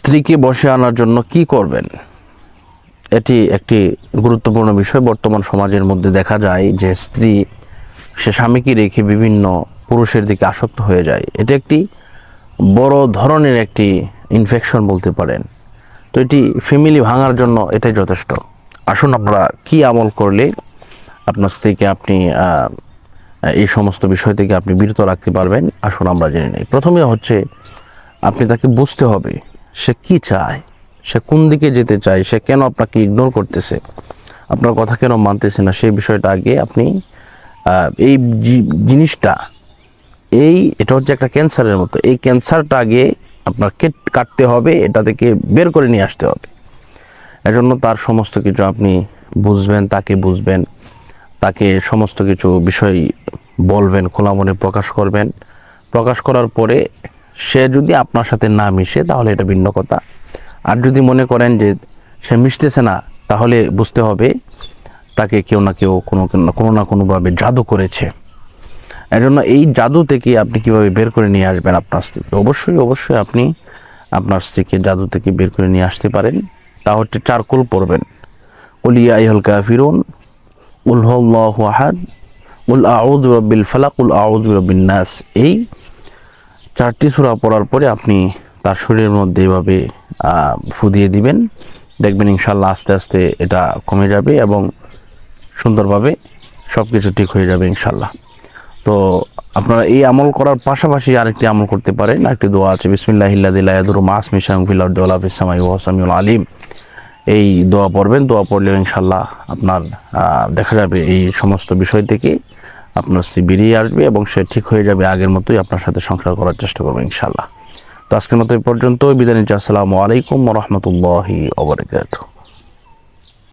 স্ত্রীকে বসে আনার জন্য কি করবেন? এটি একটি গুরুত্বপূর্ণ বিষয়। বর্তমান সমাজের মধ্যে দেখা যায় যে স্ত্রী, সে স্বামীকে রেখে বিভিন্ন পুরুষের দিকে আসক্ত হয়ে যায়। এটি একটি বড় ধরনের একটি ইনফেকশন বলতে পারেন। তো এটি ফ্যামিলি ভাঙার জন্য এটাই যথেষ্ট। আসুন আপনারা কি আমল করলে আপনার স্ত্রীকে আপনি এই সমস্ত বিষয় থেকে আপনি বিরত রাখতে পারবেন? আসুন আমরা জেনে নিই। প্রথমে হচ্ছে, আপনি তাকে বুঝতে হবে সে কি চায়? সে কোন দিকে যেতে চায়? সে কেন আপনাকে ইগনোর করতেছে? আপনার কথা কেন মানতেছে না? সেই বিষয়টা আগে আপনি এই জিনিসটা, এই, এটা হচ্ছে একটা ক্যান্সারের মতো। এই ক্যান্সারটা আগে আপনার কেট কাটতে হবে, এটা থেকে বের করে নিয়ে আসতে হবে। এজন্য তার সমস্ত কিছু আপনি বুঝবেন, তাকে বুঝবেন, তাকে সমস্ত কিছু বিষয় বলবেন, খোলা মনে প্রকাশ করবেন। প্রকাশ করার পরে সে যদি আপনার সাথে না মিশে, তাহলে এটা ভিন্ন কথা। আর যদি মনে করেন যে সে মিশতেছে না, তাহলে বুঝতে হবে তাকে কেউ না কেউ কোনো কোনো না কোনোভাবে জাদু করেছে। এজন্য এই জাদু থেকে আপনি কীভাবে বের করে নিয়ে আসবেন আপনার স্ত্রীকে অবশ্যই অবশ্যই আপনি আপনার স্ত্রীকে জাদু থেকে বের করে নিয়ে আসতে পারেন। তা হচ্ছে চারকোল পড়বেন উলিয়া ইহল কাফিরুন উল হল্লাহ আহাদ উল আউদ রব্বিল ফালাক উল আউদ রব্বিন নাস। এই চারটি সূরা পড়ার পরে আপনি তার শরীরের মধ্যে এভাবে ফু দিয়ে দিবেন। দেখবেন ইনশাল্লাহ আস্তে আস্তে এটা কমে যাবে এবং সুন্দরভাবে সব কিছু ঠিক হয়ে যাবে ইনশাল্লাহ তো আপনারা এই আমল করার পাশাপাশি আরেকটি আমল করতে পারেন। একটি দোয়া আছে বিসমিল্লাহ ইল্লাদিল্লাহুর মাস ফিসামাই ওয়াসামিউল আলিম। এই দোয়া পড়বেন, দোয়া পড়লেও ইনশাল্লাহ আপনার দেখা যাবে এই সমস্ত বিষয় থেকে। আপনার সি বেরিয়ে আসবে এবং সে ঠিক হয়ে যাবে আগের মতোই আপনার সাথে সংসার করার চেষ্টা করবে ইনশাল্লাহ তো আজকের মতো এই পর্যন্ত বিদায় নিচ্ছি। আসসালামু আলাইকুম রহমতুল্লাহি ওবরাকাতুহ